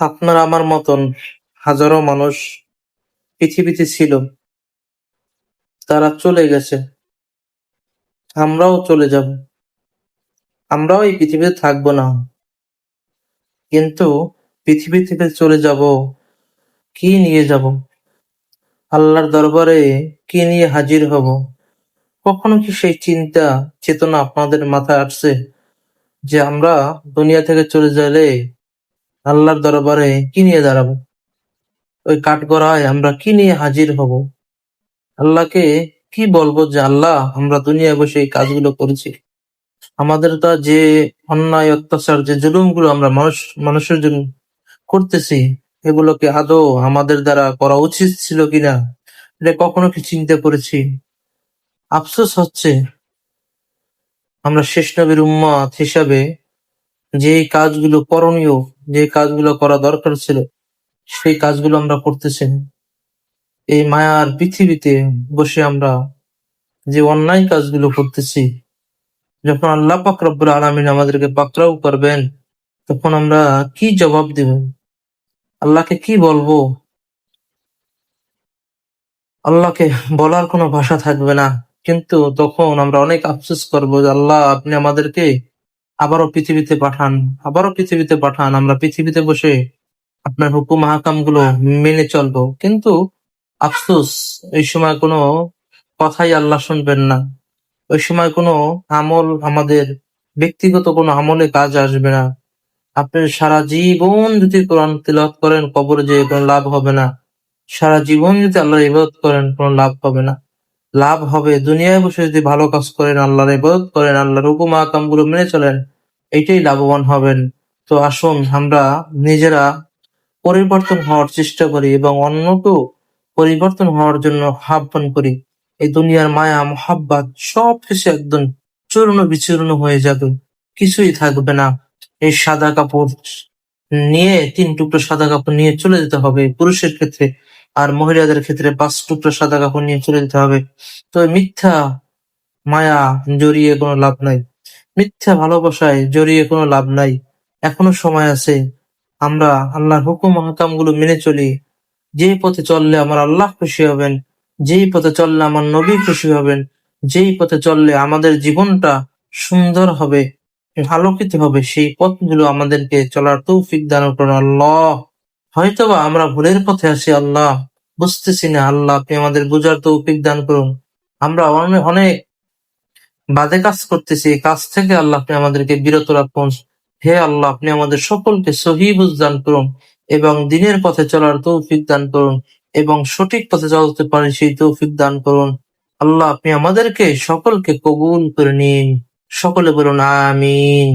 আপনার আমার মতন হাজারো মানুষ পৃথিবীতে ছিল। তারা চলে গেছে। আমরাও চলে যাব। আমরাও এই পৃথিবীতে থাকব না। কিন্তু পৃথিবী থেকে চলে যাব। কি নিয়ে যাব? আল্লাহর দরবারে কি নিয়ে হাজির হব? কখনো কি সেই চিন্তা, চেতনা আপনাদের মাথায় আসছে যে আমরা দুনিয়া থেকে চলে গেলে আল্লাহর দরবারে কি নিয়ে দাঁড়াবো? ওই কাঠগড়ায় আমরা কি নিয়ে হাজির হব? আল্লাহকে কি বলব যে, আল্লাহ, আমরা দুনিয়ায় বসে এই কাজগুলো করেছি। আমাদের তো যে অন্যায়, অত্যাচার, যে জুলুমগুলো আমরা মানুষ, মানুষের জন্য করতেছি, এগুলোকে আদৌ আমাদের দ্বারা করা উচিত ছিল কিনা, এটা কখনো কি চিন্তা করেছি আফসোস হচ্ছে, আমরা শেষ নবীর উম্মাত হিসাবে যে কাজগুলো করণীয় যে কাজগুলো করা দরকার ছিল, সেই কাজগুলো আমরা করতেছি। এই মায়ার পৃথিবীতে বসে আমরা যে অন্যায় কাজগুলো করতেছি, যখন আল্লাহ পাক রব্বুল আলমিন আমাদেরকে পাকড়াও করবেন, তখন আমরা কি জবাব দেব? আল্লাহকে কি বলব? আল্লাহকে বলার কোনো ভাষা থাকবে না। কিন্তু তখন আমরা অনেক আফসোস করব যে আল্লাহ, আপনি আমাদেরকে আবারও পৃথিবীতে পাঠান, আবারও পৃথিবীতে পাঠান, আমরা পৃথিবীতে বসে আপনার হুকুম হাকামগুলো মেনে চলবো। কিন্তু আফসোস, এই সময় কোনো কথাই আল্লাহ শুনবেন না। ওই সময় কোনো আমল আমাদের, ব্যক্তিগত কোনো আমলে কাজ আসবে না। আপনি সারা জীবন যদি কোরআন তিলাওয়াত করেন, কবরে যে কোনো লাভ হবে না। সারা জীবন যদি আল্লাহ ইবাদত করেন, কোনো লাভ হবে না। লাভ হবে। দুনিয়ায় বসে যদি ভালো কাজ করেন, আল্লাহর ইবাদত করেন, আল্লাহর হুকুম আকামগুলো মেনে চলেন, এটাই লাভবান হবেন। তো আসুন আমরা নিজেরা পরিবর্তন হওয়ার চেষ্টা করি এবং অন্যকেও পরিবর্তন হওয়ার জন্য আহ্বান করি। এই দুনিয়ার মায়া, মোহাব্বাত সবকিছু একদম চূর্ণ বিচূর্ণ হয়ে যাবে, কিছুই থাকবে না। এই সাদা কাপড় নিয়ে তিন টুকরো সাদা কাপড় নিয়ে চলে যেতে হবে পুরুষের ক্ষেত্রে। আর মহিলাদের ক্ষেত্রে পাঁচ টুকরো সাদা কাপড় নিয়ে চলে যেতে হবে। তো মিথ্যা মায়া জড়িয়ে কোনো লাভ নাই। মিথ্যা ভালোবাসায় জড়িয়ে কোনো লাভ নাই। এখনও সময় আছে। আমরা আল্লাহর হুকুমগুলো মেনে চলি। যেই পথে চললে আমার আল্লাহ খুশি হবেন, যেই পথে চললে আমার নবী খুশি হবেন, যেই পথে চললে আমাদের জীবনটা সুন্দর হবে, আলোকিত হবে, সেই পথগুলো আমাদেরকে চলার তৌফিক দান করুন আল্লাহ। হয়তোবা আমরা ভুলের পথে আছি আল্লাহ। বুঝতেছি না, আল্লাহ, আপনি আমাদের বুঝার তৌফিক দান করুন। আমরা অনেক বাজে কাজ করতেছি কাজ থেকে আল্লাহ আপনি আমাদেরকে বিরত রাখুন। হে আল্লাহ, আপনি আমাদের সকলকে সহি দান করুন এবং দিনের পথে চলার তৌফিক দান করুন এবং সঠিক পথে চলতে পারে সেই তৌফিক দান করুন। আল্লাহ, আপনি আমাদেরকে সকলকে কবুল করে নিন। সকলে বলুন, আমিন।